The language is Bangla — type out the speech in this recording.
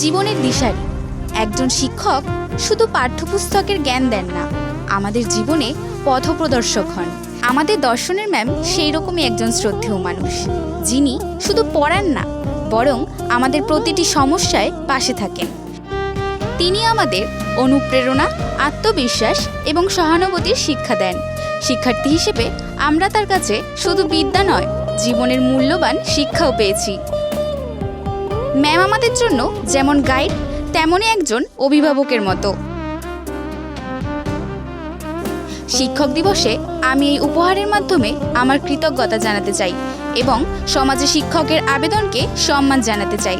জীবনের দিশারি। একজন শিক্ষক শুধু পাঠ্যপুস্তকের জ্ঞান দেন না, আমাদের জীবনে পথপ্রদর্শক হন। আমাদের দর্শনের ম্যাম সেই রকমই একজন শ্রদ্ধেয় মানুষ, যিনি শুধু পড়ান না, বরং আমাদের প্রতিটি সমস্যায় পাশে থাকেন। তিনি আমাদের অনুপ্রেরণা, আত্মবিশ্বাস এবং সহানুভূতির শিক্ষা দেন। শিক্ষার্থী হিসেবে আমরা তার কাছে শুধু বিদ্যা নয়, জীবনের মূল্যবান শিক্ষাও পেয়েছি। ম্যাম আমাদের জন্য যেমন গাইড, তেমনই একজন অভিভাবকের মতো। শিক্ষক দিবসে আমি এই উপহারের মাধ্যমে আমার কৃতজ্ঞতা জানাতে চাই এবং সমাজে শিক্ষকের আবেদনকে সম্মান জানাতে চাই।